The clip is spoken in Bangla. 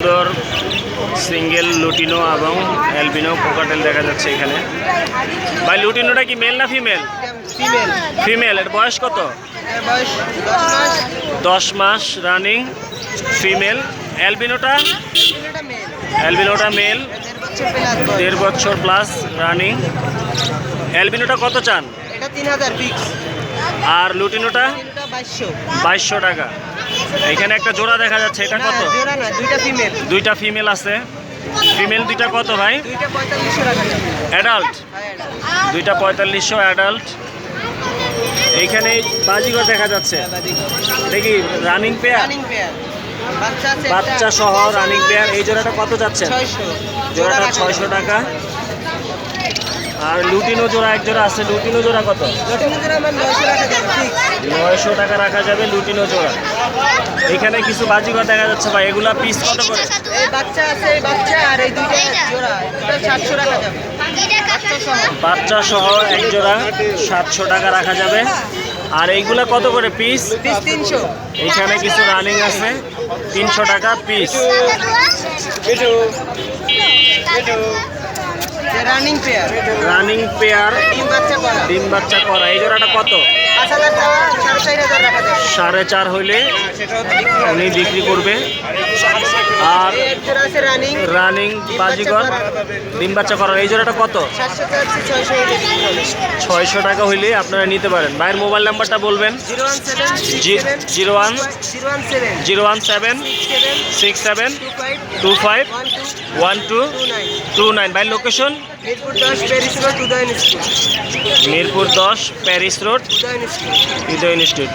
সুন্দর সিঙ্গেল লুটিনো এবং অ্যালবিনো কোকাটেল দেখা যাচ্ছে এখানে। ভাই লুটিনোটা কি মেল না ফিমেল ফিমেল ফিমেল এর বয়স কত? দশ মাস। রানিং ফিমেল অ্যালবিনোটা? অ্যালবিনোটা মেল দেড় বছর প্লাস রানিং অ্যালবিনোটা কত চান? আর লুটিনোটা? বাইশশো। টাকা। এখানে একটা জোড়া দেখা যাচ্ছে এটা কত? জোড়া না দুইটা ফিমেল দুইটা ফিমেল আছে। ফিমেল দুইটা কত ভাই? অ্যাডাল্ট দুইটা পঁয়তাল্লিশশো অ্যাডাল্ট এইখানে বাজিগর দেখা যাচ্ছে। দেখি রানিং পেয়ার বাচ্চা সহ রানিং পেয়ার এই জোড়াটা কত যাচ্ছে? জোড়াটা ছয়শো টাকা। আর লুটিনো জোড়া, এক জোড়া আছে। লুটিনো জোড়া কত? নয়শো টাকা রাখা যাবে লুটিনো জোড়া। এখানে কিছু বাজিগর দেখা যাচ্ছে ভাই। এগুলা পিস কত করে? বাচ্চা সহ এক জোড়া, সাতশো টাকা রাখা যাবে। আর এইগুলা কত করে পিস তিনশো এখানে কিছু রানিং আছে। তিনশো টাকা piece running pair running pair ডিম বাচ্চা করা ডিম বাচ্চা করা এই জোড়াটা কত? সাড়ে চার হাজার সাড়ে চার হইলে উনি বিক্রি করবে। আর রানিং বাজিগর, ডিম বাচ্চা করা এই জোড়াটা কত? ছয়শো টাকা হইলে আপনারা নিতে পারেন। ভাইয়ের মোবাইল নাম্বারটা বলবেন? Zero one zero one seven, six seven, two five, one two two nine. Two nine ভাই লোকেশন? মিরপুর দশ, প্যারিস রোড হৃদয় ইনস্টিটিউট